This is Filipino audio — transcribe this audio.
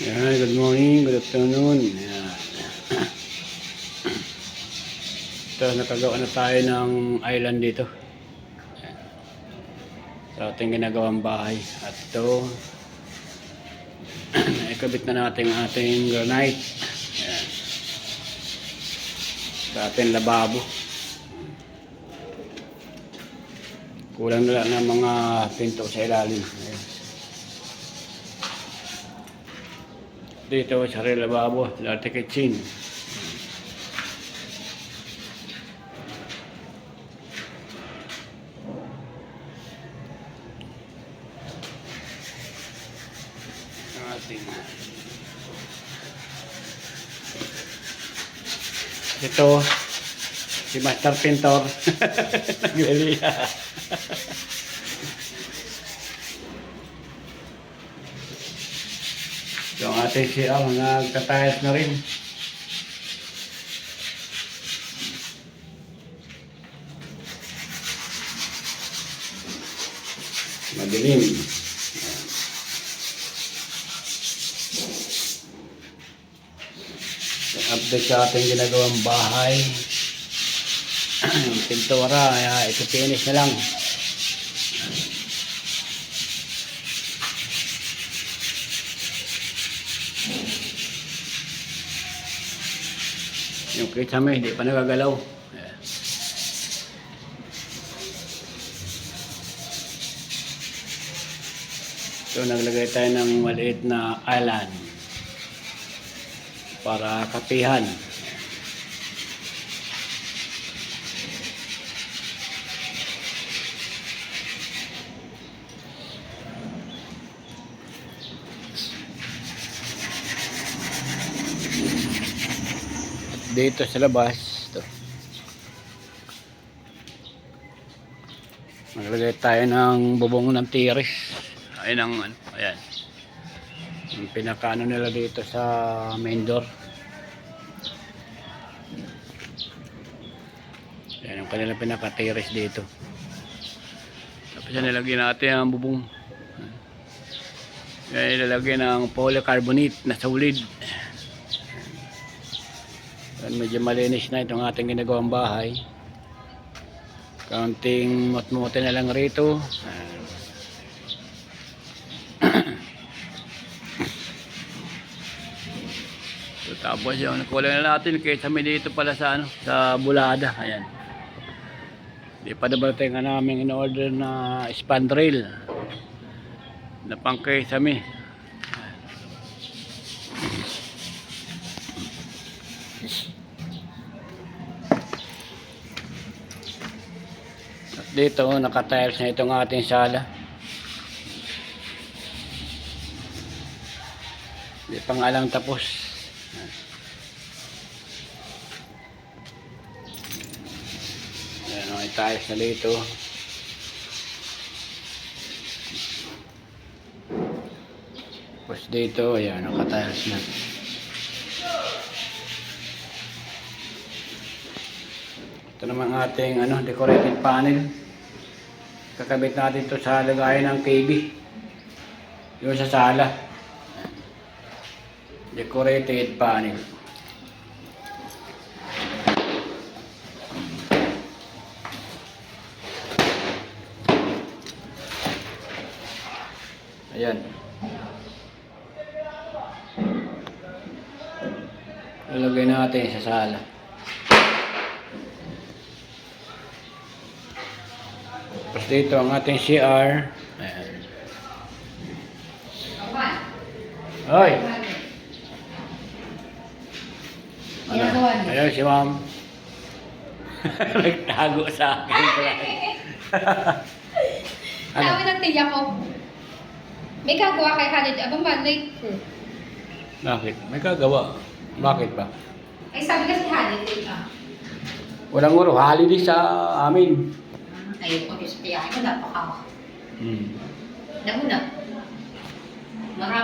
Yan, good morning, good afternoon. Yan. Ito, nakagawa na tayo ng island dito. Yan. Sa ating ginagawang bahay. At ito, ikabit na natin ating granite. Yan. Sa ating lababo. Kulang na lang ng mga pinto sa ilalim. Ayan. Dito sa rin lababo, latte kitchen. Ang ating Ito, si Master Pintor. Nagliliya. So, ang ating siya, mga katayas na rin. Madilim. So, update sa ating ginagawang bahay. Pintura, ito finish na lang. Yung kisame, hindi pa nagagalaw. So, naglagay tayo ng maliit na island para kapihan. Dito sa labas, ito. Naglagay tayo ng bubong ng tiris. Ayun ang ano, ayan. Yung pinakaano nila dito sa main door. Yan ang kanilang pinaka-terrace dito. Tapos yan nilagyan natin ang bubong. Yan ilalagyan ng polycarbonate na solid. Yan, medyo malinis na itong ating ginagawang bahay. Kaunting mutmuti na lang rito. So, tapos yung nakuha na natin kaysa may dito pala sa ano, sa Bulada. Ayan. Di pa dabating ang namin in-order na spandrel na pang kaysa dito, nakatiles na itong ating sala. Di pa nga lang tapos. Ayan, may tiles na dito. Tapos dito, ayan, nakatiles na. Ito naman ating ano, decorated panel. Kakabit natin ito sa lagayan ng KB. Yung sa sala. Decorated panel. Ayan. Lalagay natin sa sala. Tapos dito ang ating CR. Ayan. Hoy! Ano? Ayun si ma'am. Nagtago sa akin. ano? Sabi ng tiya ko, may gagawa kay Khalid. Abang ba, late ko. Bakit? May kagawa. Bakit ba? Ay, sabi kasi Khalid, ka. Walang uro. Holiday sa amin. Ayun ko, sa tiyahin ko, napakawa. Hmm. Nauna. Marami